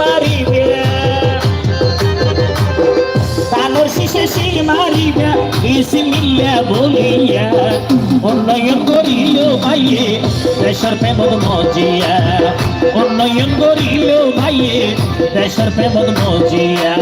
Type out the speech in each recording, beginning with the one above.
মারিবে। তানোর শিশে শিল মারিবে ইসমিল্লা বলিয়া। উন্নয়ন করিল ভাইয়ে, দেশের প্রেমদ মজিয়া। উন্নয়ন করিল ভাইয়ে, দেশের প্রেমদ মজিয়া।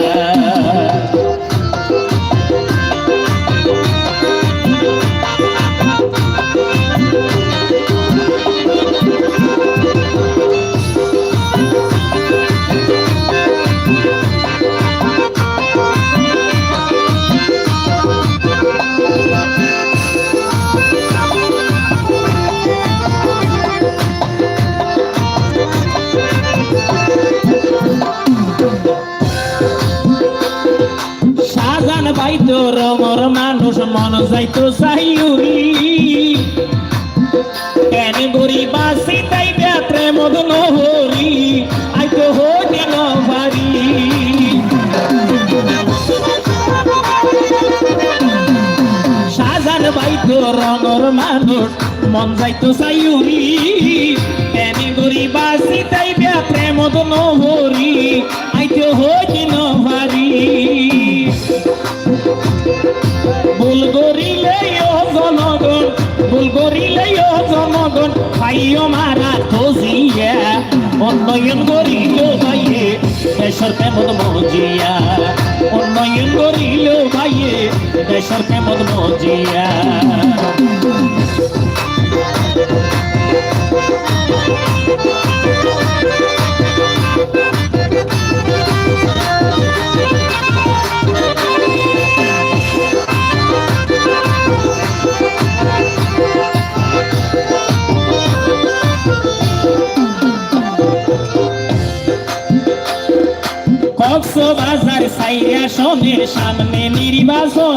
মন যাইতো সাইউরি। কেন গরি বাসি, তাই ব্যাত্রে মদন হরি। আইতো হোটি নভারি সাজান বাইতো রমর মানুষ, মন যাইতো সাইউরি। কেন গরি বাসি, তাই ব্যাত্রে মদন হরি। আইতো হোটি নভারি ভুল উন্নয়ন করিল ভাইয়ে দেশর প্রেমত মজিয়া? উন্নয়ন করিল ভাইয়ে দেশর প্রেমত মজিয়া? কক্সবাজার সাইয়া সনের সামনে নির্বাচন।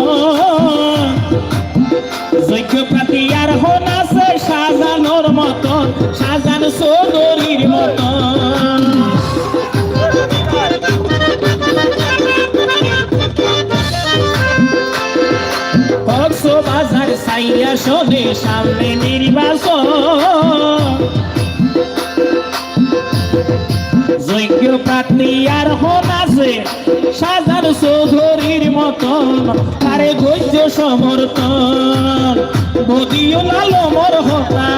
যোগ্য প্রার্থী আর হন আছে সাজানোর মতন, সাজান চৌধুরীর মতন। কক্সবাজার সাইয়া সনের সামনে নির্বাচন। যোগ্য প্রার্থী আর হন আছে সাজান চৌধুরীর মতন, তারে গজ্য সমর্থন। বদিও লালো মর হতা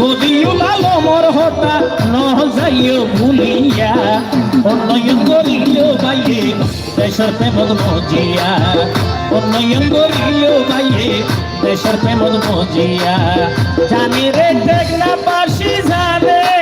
বদিও লালো মর হতা ন যাইও ভুলিয়া উন্নয়ন করিল বাইয়ে দেশের প্রেমদ মজিয়া। উন্নয়ন করিল বাইয়ে দেশের প্রেমদ মজিয়া। জানি রে দেখনা পাশি জানে জানে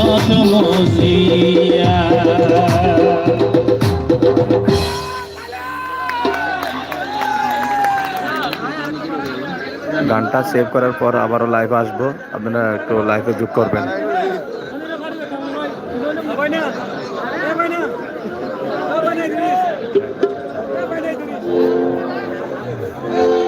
গানটা সেভ করার পর আবারও লাইভ আসব আপনারা একটু লাইভে যোগ করবেন Thank